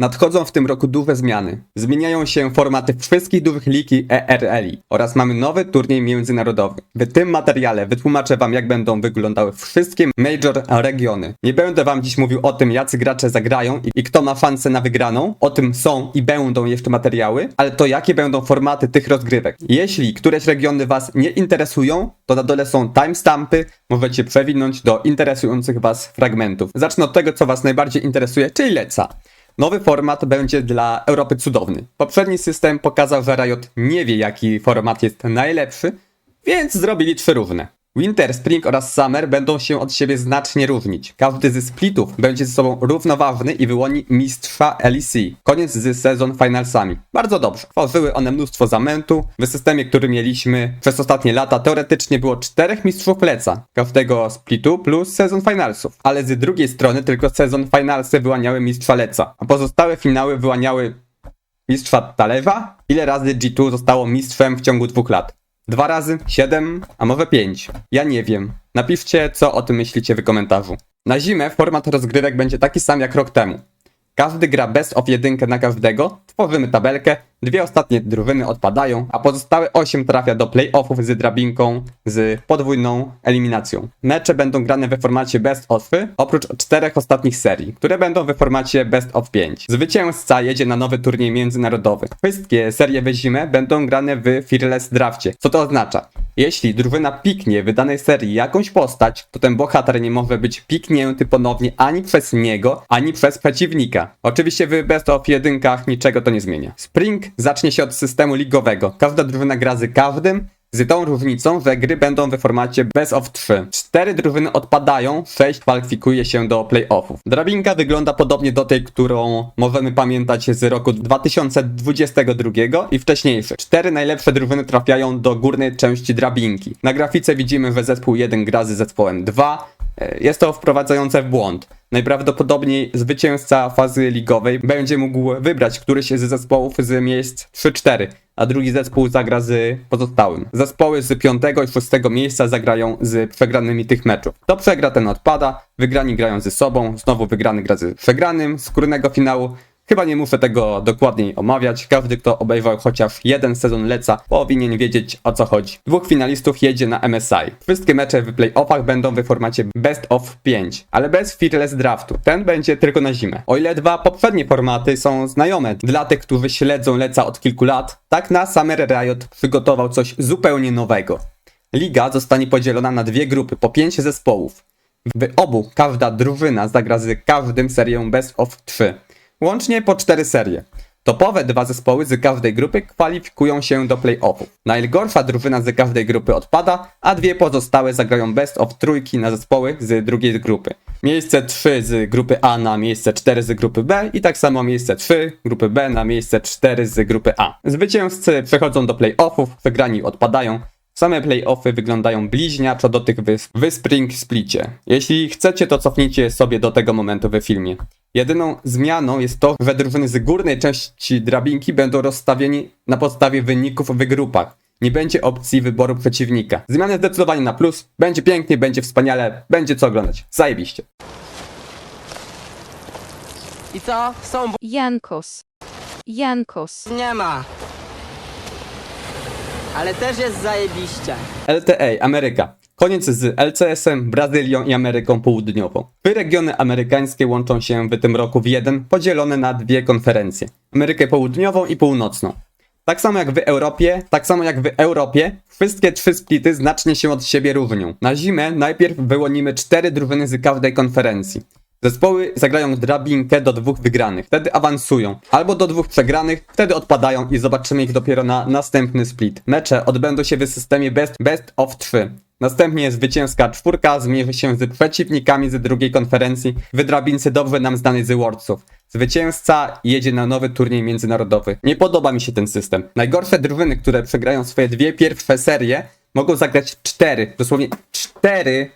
Nadchodzą w tym roku duże zmiany. Zmieniają się formaty wszystkich dużych ligi ERL-i oraz mamy nowy turniej międzynarodowy. W tym materiale wytłumaczę wam jak będą wyglądały wszystkie major regiony. Nie będę wam dziś mówił o tym jacy gracze zagrają i, i kto ma szansę na wygraną. O tym są i będą jeszcze materiały, ale to jakie będą formaty tych rozgrywek. Jeśli któreś regiony was nie interesują, to na dole są timestampy, możecie przewinąć do interesujących was fragmentów. Zacznę od tego co was najbardziej interesuje, czyli leca. Nowy format będzie dla Europy cudowny. Poprzedni system pokazał, że Riot nie wie, jaki format jest najlepszy, więc zrobili trzy równe. Winter, Spring oraz Summer będą się od siebie znacznie różnić. Każdy ze splitów będzie ze sobą równoważny i wyłoni mistrza LEC. Koniec z sezon finalsami. Bardzo dobrze. Tworzyły one mnóstwo zamętu. W systemie, który mieliśmy przez ostatnie lata, teoretycznie było czterech mistrzów leca. Każdego splitu plus sezon finalsów. Ale z drugiej strony tylko sezon finalsy wyłaniały mistrza leca, a pozostałe finały wyłaniały mistrza talerza. Ile razy G2 zostało mistrzem w ciągu dwóch lat? Dwa razy? Siedem? A może pięć? Ja nie wiem. Napiszcie, co o tym myślicie w komentarzu. Na zimę format rozgrywek będzie taki sam jak rok temu. Każdy gra best of jedynkę na każdego, tworzymy tabelkę, dwie ostatnie drużyny odpadają, a pozostałe 8 trafia do playoffów z drabinką z podwójną eliminacją. Mecze będą grane we formacie best of, oprócz czterech ostatnich serii, które będą we formacie best of 5. Zwycięzca jedzie na nowy turniej międzynarodowy. Wszystkie serie we zimę będą grane w Fearless Drafcie. Co to oznacza? Jeśli drużyna piknie w danej serii jakąś postać, to ten bohater nie może być piknięty ponownie ani przez niego, ani przez przeciwnika. Oczywiście w Best of jedynkach niczego to nie zmienia. Spring zacznie się od systemu ligowego. Każda drużyna gra z każdym, z tą różnicą, że gry będą w formacie Best of 3. Cztery drużyny odpadają, sześć kwalifikuje się do playoffów. Drabinka wygląda podobnie do tej, którą możemy pamiętać z roku 2022 i wcześniejszych. Cztery najlepsze drużyny trafiają do górnej części drabinki. Na grafice widzimy, że zespół 1 gra z zespołem 2. E, Jest to wprowadzające w błąd. Najprawdopodobniej zwycięzca fazy ligowej będzie mógł wybrać któryś z zespołów z miejsc 3-4, a drugi zespół zagra z pozostałym. Zespoły z 5 i 6 miejsca zagrają z przegranymi tych meczów. Kto przegra, ten odpada, wygrani grają ze sobą, znowu wygrany gra z przegranym z górnego finału, Chyba nie muszę tego dokładniej omawiać. Każdy, kto obejrzał chociaż jeden sezon Leca, powinien wiedzieć o co chodzi. Dwóch finalistów jedzie na MSI. Wszystkie mecze w playoffach będą w formacie Best of 5, ale bez Fearless Draftu. Ten będzie tylko na zimę. O ile dwa poprzednie formaty są znajome dla tych, którzy śledzą Leca od kilku lat, tak na Summer Riot przygotował coś zupełnie nowego. Liga zostanie podzielona na dwie grupy, po pięć zespołów. W obu każda drużyna zagra z każdym serią Best of 3. Łącznie po cztery serie. Topowe dwa zespoły z każdej grupy kwalifikują się do playoffów. Najgorsza drużyna z każdej grupy odpada, a dwie pozostałe zagrają best of trójki na zespoły z drugiej grupy. Miejsce 3 z grupy A na miejsce 4 z grupy B i tak samo miejsce 3 grupy B na miejsce 4 z grupy A. Zwycięzcy przechodzą do playoffów, wygrani odpadają, Same playoffy wyglądają bliźniaczo do tych wysp w Spring Splicie. Jeśli chcecie, to cofnijcie sobie do tego momentu we filmie. Jedyną zmianą jest to, że drużyny z górnej części drabinki będą rozstawieni na podstawie wyników w grupach. Nie będzie opcji wyboru przeciwnika. Zmiany zdecydowanie na plus. Będzie pięknie, będzie wspaniale, będzie co oglądać. Zajebiście. I co? Są, Jankos. Jankos. nie ma. Ale też jest zajebiście. LTA, Ameryka. Koniec z LCS-em, Brazylią i Ameryką Południową. Trzy regiony amerykańskie łączą się w tym roku w jeden, podzielone na dwie konferencje. Amerykę Południową i Północną. Tak samo jak w Europie, tak samo jak w Europie, wszystkie trzy splity znacznie się od siebie różnią. Na zimę najpierw wyłonimy cztery drużyny z każdej konferencji. Zespoły zagrają drabinkę do dwóch wygranych, wtedy awansują. Albo do dwóch przegranych, wtedy odpadają i zobaczymy ich dopiero na następny split. Mecze odbędą się w systemie best, best of 3. Następnie zwycięska czwórka zmierzy się z przeciwnikami z drugiej konferencji w drabince dobrze nam znanej z Worldsów. Zwycięzca jedzie na nowy turniej międzynarodowy. Nie podoba mi się ten system. Najgorsze drużyny, które przegrają swoje dwie pierwsze serie, mogą zagrać cztery, dosłownie cztery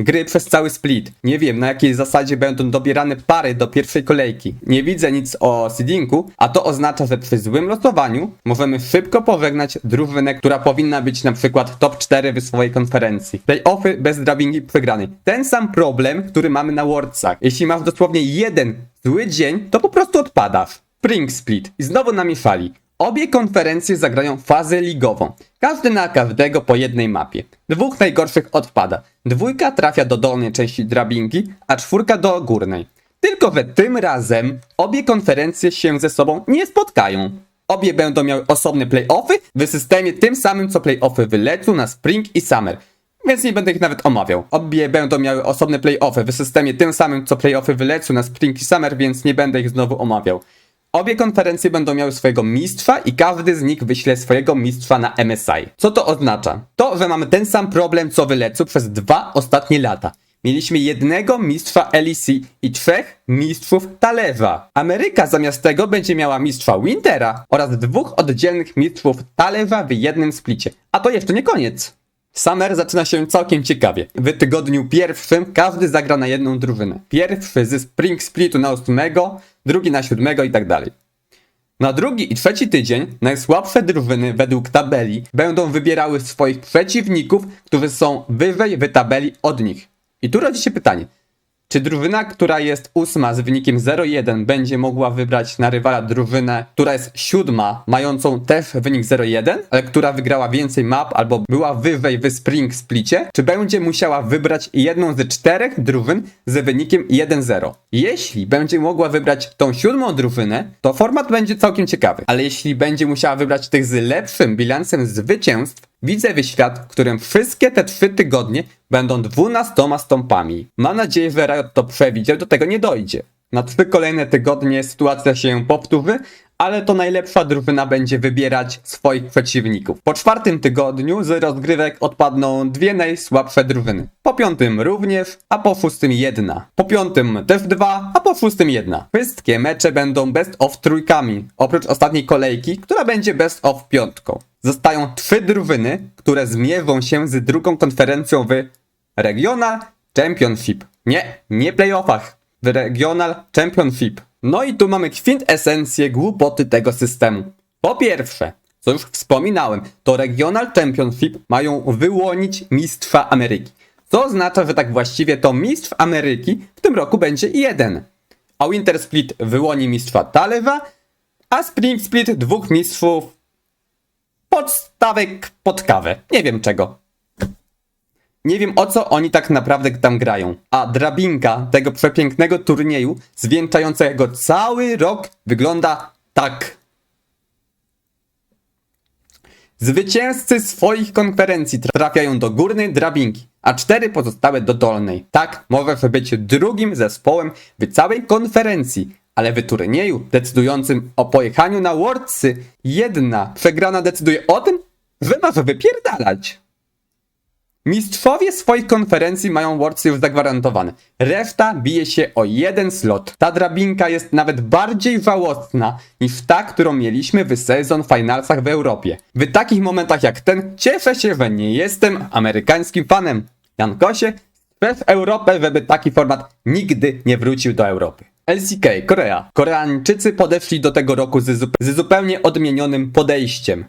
gry przez cały split. Nie wiem na jakiej zasadzie będą dobierane pary do pierwszej kolejki. Nie widzę nic o seedingu, a to oznacza, że przy złym losowaniu możemy szybko pożegnać drużynę, która powinna być na przykład top 4 w swojej konferencji. Playoffy bez drabingi przegranej. Ten sam problem, który mamy na Worldsach. Jeśli masz dosłownie jeden zły dzień, to po prostu odpadasz. Spring Split i znowu namieszali. Obie konferencje zagrają fazę ligową. Każdy na każdego po jednej mapie. Dwóch najgorszych odpada. Dwójka trafia do dolnej części drabinki, a czwórka do górnej. Tylko że tym razem obie konferencje się ze sobą nie spotkają. Obie będą miały osobne playoffy w systemie tym samym co playoffy wylecą na Spring i Summer. Więc nie będę ich nawet omawiał. Obie będą miały osobne playoffy w systemie tym samym co playoffy wylecą na Spring i Summer, więc nie będę ich znowu omawiał. Obie konferencje będą miały swojego mistrza i każdy z nich wyśle swojego mistrza na MSI. Co to oznacza? To, że mamy ten sam problem co wylecu przez dwa ostatnie lata. Mieliśmy jednego mistrza LEC i trzech mistrzów talerza. Ameryka zamiast tego będzie miała mistrza Wintera oraz dwóch oddzielnych mistrzów talerza w jednym splicie. A to jeszcze nie koniec. Summer zaczyna się całkiem ciekawie. W tygodniu pierwszym każdy zagra na jedną drużynę. Pierwszy ze Spring Splitu na ósmego, drugi na siódmego i tak dalej. Na drugi i trzeci tydzień najsłabsze drużyny według tabeli będą wybierały swoich przeciwników, którzy są wyżej w tabeli od nich. I tu rodzi się pytanie. Czy drużyna, która jest ósma z wynikiem 0-1 będzie mogła wybrać na rywala drużynę, która jest siódma, mającą też wynik 0-1, ale która wygrała więcej map albo była wyżej w Spring Splicie? Czy będzie musiała wybrać jedną z czterech drużyn z wynikiem 1-0? Jeśli będzie mogła wybrać tą siódmą drużynę, to format będzie całkiem ciekawy. Ale jeśli będzie musiała wybrać tych z lepszym bilansem zwycięstw, Widzę wyświat, w którym wszystkie te trzy tygodnie będą 12 stąpami. Mam nadzieję, że Riot to przewidział, do tego nie dojdzie. Na trzy kolejne tygodnie sytuacja się powtórzy, ale to najlepsza drużyna będzie wybierać swoich przeciwników. Po czwartym tygodniu z rozgrywek odpadną dwie najsłabsze drużyny. Po piątym również, a po szóstym jedna. Po piątym też dwa, a po szóstym jedna. Wszystkie mecze będą best of trójkami, oprócz ostatniej kolejki, która będzie best of piątką. Zostają trzy drużyny, które zmierzą się z drugą konferencją w Regional Championship. Nie, nie playoffach. W Regional Championship. No i tu mamy kwintesencję głupoty tego systemu. Po pierwsze, co już wspominałem, to Regional Championship mają wyłonić mistrza Ameryki. Co oznacza, że tak właściwie to mistrz Ameryki w tym roku będzie jeden. A Winter Split wyłoni mistrza Talewa, a Spring Split dwóch mistrzów podstawek pod kawę. Nie wiem czego. Nie wiem o co oni tak naprawdę tam grają. A drabinka tego przepięknego turnieju, zwieńczającego cały rok, wygląda tak. Zwycięzcy swoich konferencji trafiają do górnej drabinki, a cztery pozostałe do dolnej. Tak może być drugim zespołem w całej konferencji, ale w turnieju decydującym o pojechaniu na Worldsy jedna przegrana decyduje o tym, że masz wypierdalać. Mistrzowie swoich konferencji mają Worldsy już zagwarantowane. Reszta bije się o jeden slot. Ta drabinka jest nawet bardziej żałosna niż ta, którą mieliśmy w sezon finalsach w Europie. W takich momentach jak ten cieszę się, że nie jestem amerykańskim fanem. Jankosie, przez Europę, żeby taki format nigdy nie wrócił do Europy. LCK, Korea. Koreańczycy podeszli do tego roku z, zup- z zupełnie odmienionym podejściem.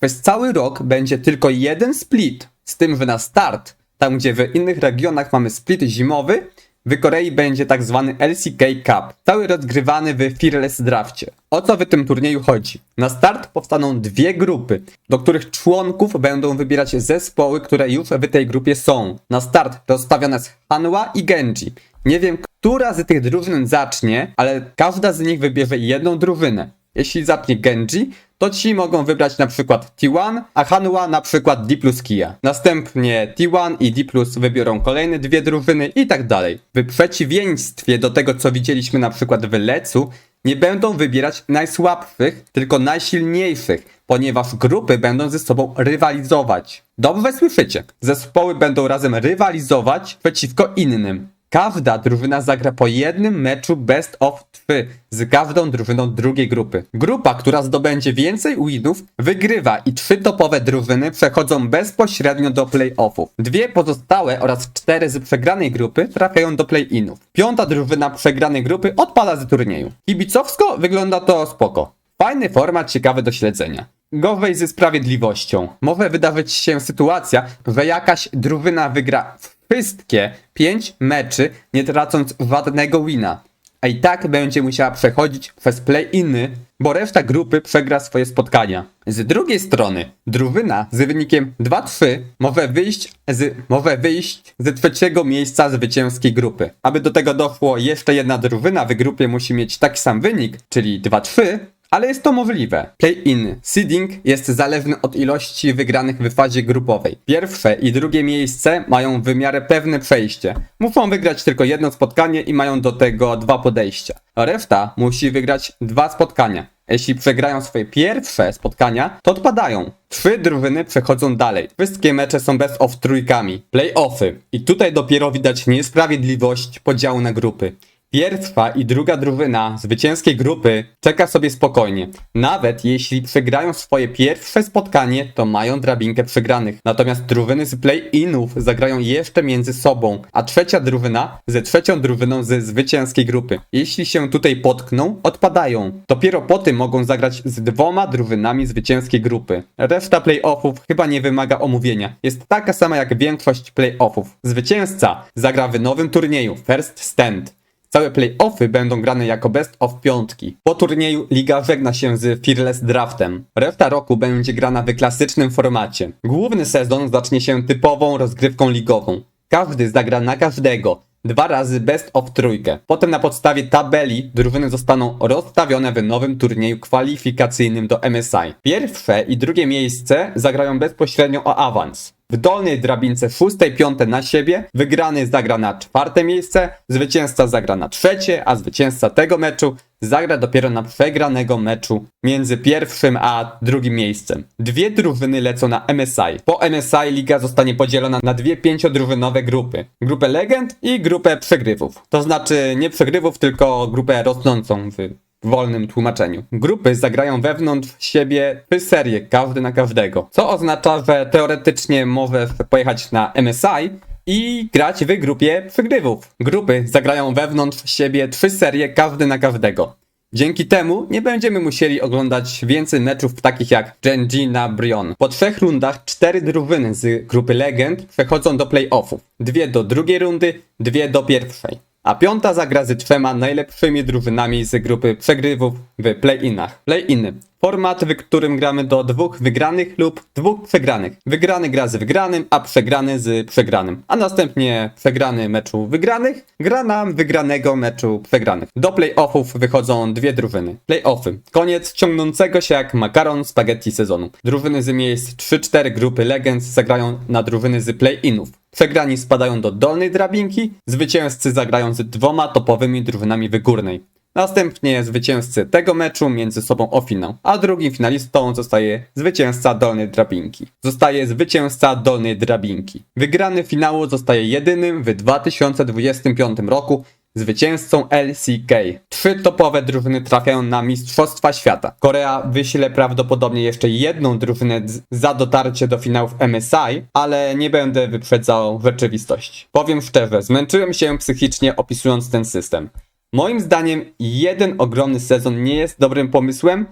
Przez cały rok będzie tylko jeden split, z tym, że na start, tam gdzie w innych regionach mamy split zimowy, w Korei będzie tak zwany LCK Cup, cały rozgrywany w Fearless Drafcie. O co w tym turnieju chodzi? Na start powstaną dwie grupy, do których członków będą wybierać zespoły, które już w tej grupie są. Na start rozstawione jest Hanwha i Genji. Nie wiem, która z tych drużyn zacznie, ale każda z nich wybierze jedną drużynę. Jeśli zacznie Genji, to ci mogą wybrać na przykład T1, a Hanwha na przykład D plus Kia. Następnie T1 i D plus wybiorą kolejne dwie drużyny i tak dalej. W przeciwieństwie do tego, co widzieliśmy na przykład w Lecu, nie będą wybierać najsłabszych, tylko najsilniejszych, ponieważ grupy będą ze sobą rywalizować. Dobrze słyszycie. Zespoły będą razem rywalizować przeciwko innym. Każda drużyna zagra po jednym meczu best of 3 z każdą drużyną drugiej grupy. Grupa, która zdobędzie więcej winów, wygrywa i trzy topowe drużyny przechodzą bezpośrednio do playoffów. Dwie pozostałe oraz cztery z przegranej grupy trafiają do play-inów. Piąta drużyna przegranej grupy odpada z turnieju. Kibicowsko wygląda to spoko. Fajny format, ciekawy do śledzenia. Gorzej ze sprawiedliwością. Może wydarzyć się sytuacja, że jakaś drużyna wygra wszystkie 5 meczy, nie tracąc żadnego wina. A i tak będzie musiała przechodzić przez play-iny, bo reszta grupy przegra swoje spotkania. Z drugiej strony, drużyna z wynikiem 2-3 może wyjść z, może wyjść z trzeciego miejsca zwycięskiej grupy. Aby do tego doszło, jeszcze jedna drużyna w grupie musi mieć taki sam wynik, czyli 2-3, ale jest to możliwe. Play-in seeding jest zależny od ilości wygranych w fazie grupowej. Pierwsze i drugie miejsce mają w pewne przejście. Muszą wygrać tylko jedno spotkanie i mają do tego dwa podejścia. Reszta musi wygrać dwa spotkania. Jeśli przegrają swoje pierwsze spotkania, to odpadają. Trzy drużyny przechodzą dalej. Wszystkie mecze są best of trójkami. Playoffy. I tutaj dopiero widać niesprawiedliwość podziału na grupy. Pierwsza i druga drużyna zwycięskiej grupy czeka sobie spokojnie. Nawet jeśli przegrają swoje pierwsze spotkanie, to mają drabinkę przegranych. Natomiast drużyny z play-inów zagrają jeszcze między sobą, a trzecia drużyna ze trzecią drużyną ze zwycięskiej grupy. Jeśli się tutaj potkną, odpadają. Dopiero po tym mogą zagrać z dwoma drużynami zwycięskiej grupy. Reszta play-offów chyba nie wymaga omówienia. Jest taka sama jak większość play-offów. Zwycięzca zagra w nowym turnieju First Stand. Całe play-offy będą grane jako best of piątki. Po turnieju liga żegna się z Fearless Draftem. Reszta roku będzie grana w klasycznym formacie. Główny sezon zacznie się typową rozgrywką ligową. Każdy zagra na każdego. Dwa razy best of trójkę. Potem na podstawie tabeli drużyny zostaną rozstawione w nowym turnieju kwalifikacyjnym do MSI. Pierwsze i drugie miejsce zagrają bezpośrednio o awans. W dolnej drabince szóste i piąte na siebie, wygrany zagra na czwarte miejsce, zwycięzca zagra na trzecie, a zwycięzca tego meczu zagra dopiero na przegranego meczu między pierwszym a drugim miejscem. Dwie drużyny lecą na MSI. Po MSI liga zostanie podzielona na dwie pięciodrużynowe grupy. Grupę legend i grupę przegrywów. To znaczy nie przegrywów, tylko grupę rosnącą w w wolnym tłumaczeniu. Grupy zagrają wewnątrz siebie trzy serie, każdy na każdego. Co oznacza, że teoretycznie możesz pojechać na MSI i grać w grupie przegrywów. Grupy zagrają wewnątrz siebie trzy serie, każdy na każdego. Dzięki temu nie będziemy musieli oglądać więcej meczów takich jak Genji na Brion. Po trzech rundach cztery drużyny z grupy Legend przechodzą do playoffów. Dwie do drugiej rundy, dwie do pierwszej a piąta zagra z trzema najlepszymi drużynami z grupy przegrywów w play-inach. Play-iny. Format, w którym gramy do dwóch wygranych lub dwóch przegranych. Wygrany gra z wygranym, a przegrany z przegranym. A następnie przegrany meczu wygranych gra na wygranego meczu przegranych. Do play-offów wychodzą dwie drużyny. Play-offy. Koniec ciągnącego się jak makaron spaghetti sezonu. Drużyny z miejsc 3-4 grupy Legends zagrają na drużyny z play-inów. Przegrani spadają do dolnej drabinki, zwycięzcy zagrają z dwoma topowymi drużynami w górnej. Następnie zwycięzcy tego meczu między sobą o finał, a drugim finalistą zostaje zwycięzca dolnej drabinki. Zostaje zwycięzca dolnej drabinki. Wygrany finału zostaje jedynym w 2025 roku zwycięzcą LCK. Trzy topowe drużyny trafiają na Mistrzostwa Świata. Korea wyśle prawdopodobnie jeszcze jedną drużynę za dotarcie do finałów MSI, ale nie będę wyprzedzał rzeczywistości. Powiem szczerze, zmęczyłem się psychicznie opisując ten system. Moim zdaniem jeden ogromny sezon nie jest dobrym pomysłem,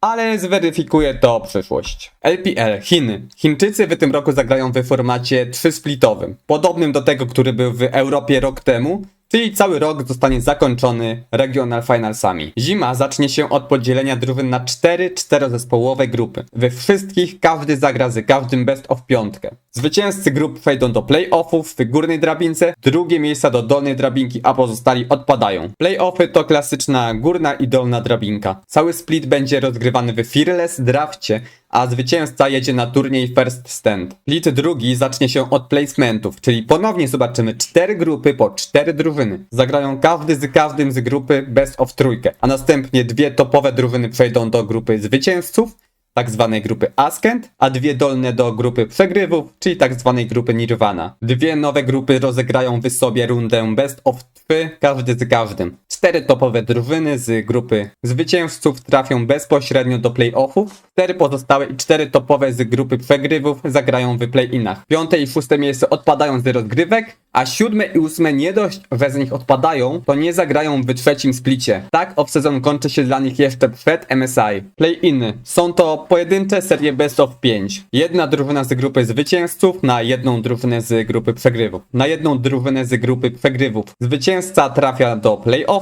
ale zweryfikuje to przyszłość. LPL Chiny. Chińczycy w tym roku zagrają w formacie 3-splitowym, podobnym do tego, który był w Europie rok temu, czyli cały rok zostanie zakończony Regional Finalsami. Zima zacznie się od podzielenia drużyn na 4 czterozespołowe grupy. We wszystkich każdy zagra z każdym best of piątkę. Zwycięzcy grup przejdą do playoffów w górnej drabince, drugie miejsca do dolnej drabinki, a pozostali odpadają. Playoffy to klasyczna górna i dolna drabinka. Cały split będzie rozgrywany w Fearless Drafcie, a zwycięzca jedzie na turniej First Stand. Split drugi zacznie się od placementów, czyli ponownie zobaczymy cztery grupy po cztery drużyny. Zagrają każdy z każdym z grupy best of trójkę, a następnie dwie topowe drużyny przejdą do grupy zwycięzców, tak zwanej grupy Askent, a dwie dolne do grupy przegrywów, czyli tak zwanej grupy Nirvana. Dwie nowe grupy rozegrają w sobie rundę Best of 3, każdy z każdym. Cztery topowe drużyny z grupy zwycięzców trafią bezpośrednio do playoffów, cztery pozostałe i cztery topowe z grupy przegrywów zagrają w play-inach. Piąte i szóste miejsce odpadają z rozgrywek, a siódme i ósme nie dość, że z nich odpadają, to nie zagrają w trzecim splicie. Tak off-sezon kończy się dla nich jeszcze przed MSI. Play-iny. Są to pojedyncze serie best of 5. Jedna drużyna z grupy zwycięzców na jedną drużynę z grupy przegrywów. Na jedną drużynę z grupy przegrywów. Zwycięzca trafia do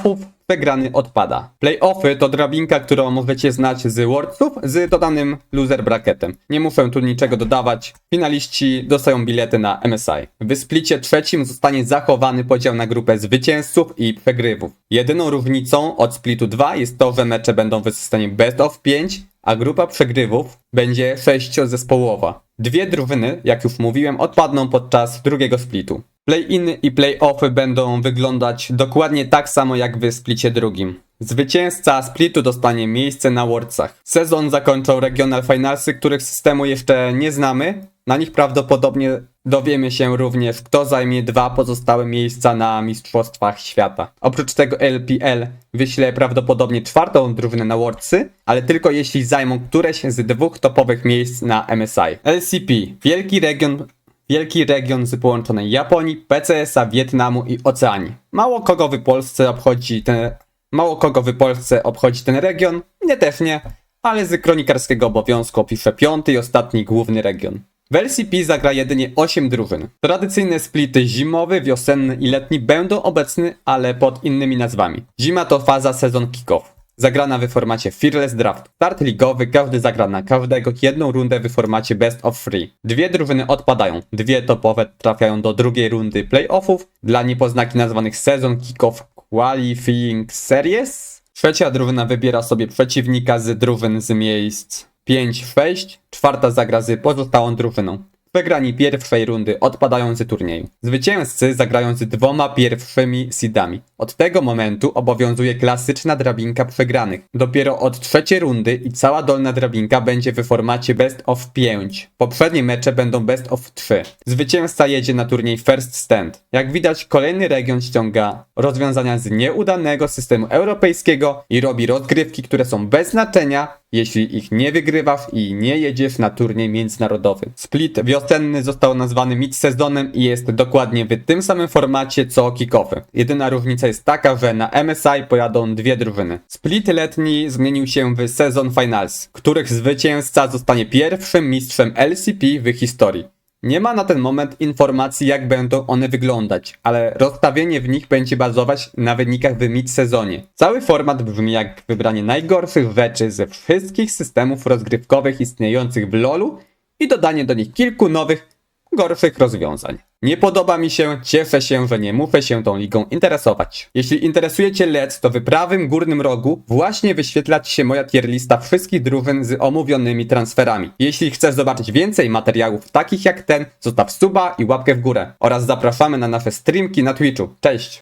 playoffów, przegrany odpada. Playoffy to drabinka, którą możecie znać z Worldsów z dodanym loser bracketem. Nie muszę tu niczego dodawać. Finaliści dostają bilety na MSI. W splicie trzecim zostanie zachowany podział na grupę zwycięzców i przegrywów. Jedyną różnicą od splitu 2 jest to, że mecze będą w systemie best of 5, a grupa przegrywów będzie sześciozespołowa. Dwie drużyny, jak już mówiłem, odpadną podczas drugiego splitu. Play-iny i play-offy będą wyglądać dokładnie tak samo jak w splicie drugim. Zwycięzca splitu dostanie miejsce na Worldsach. Sezon zakończą Regional Finalsy, których systemu jeszcze nie znamy. Na nich prawdopodobnie dowiemy się również, kto zajmie dwa pozostałe miejsca na Mistrzostwach Świata. Oprócz tego LPL wyśle prawdopodobnie czwartą drużynę na Worldsy, ale tylko jeśli zajmą któreś z dwóch topowych miejsc na MSI. LCP, wielki region Wielki region z połączonej Japonii, PCS-a, Wietnamu i Oceanii. Mało kogo w Polsce obchodzi ten, mało kogo w Polsce obchodzi ten region, nie też nie, ale z kronikarskiego obowiązku opiszę piąty i ostatni główny region. W LCP zagra jedynie 8 drużyn. Tradycyjne splity zimowy, wiosenny i letni będą obecne, ale pod innymi nazwami. Zima to faza sezon kickoff. Zagrana w formacie Fearless Draft. Start ligowy, każdy zagra na każdego jedną rundę w formacie Best of Three. Dwie drużyny odpadają, dwie topowe trafiają do drugiej rundy playoffów, dla niepoznaki nazwanych sezon kickoff qualifying series. Trzecia drużyna wybiera sobie przeciwnika z drużyn z miejsc 5-6, czwarta zagra z pozostałą drużyną. Wygrani pierwszej rundy odpadają z turnieju. Zwycięzcy zagrają z dwoma pierwszymi seedami. Od tego momentu obowiązuje klasyczna drabinka przegranych. Dopiero od trzeciej rundy i cała dolna drabinka będzie w formacie best of 5. Poprzednie mecze będą best of 3. Zwycięzca jedzie na turniej first stand. Jak widać kolejny region ściąga rozwiązania z nieudanego systemu europejskiego i robi rozgrywki, które są bez znaczenia, jeśli ich nie wygrywasz i nie jedziesz na turniej międzynarodowy. Split wiosenny został nazwany mid-sezonem i jest dokładnie w tym samym formacie co kickoffy. Jedyna różnica jest taka, że na MSI pojadą dwie drużyny. Split letni zmienił się w sezon finals, których zwycięzca zostanie pierwszym mistrzem LCP w historii. Nie ma na ten moment informacji, jak będą one wyglądać, ale rozstawienie w nich będzie bazować na wynikach w mid-sezonie. Cały format brzmi jak wybranie najgorszych rzeczy ze wszystkich systemów rozgrywkowych istniejących w LoLu i dodanie do nich kilku nowych, gorszych rozwiązań. Nie podoba mi się, cieszę się, że nie muszę się tą ligą interesować. Jeśli interesuje Cię LEC, to w prawym górnym rogu właśnie wyświetla Ci się moja tier lista wszystkich drużyn z omówionymi transferami. Jeśli chcesz zobaczyć więcej materiałów takich jak ten, zostaw suba i łapkę w górę. Oraz zapraszamy na nasze streamki na Twitchu. Cześć!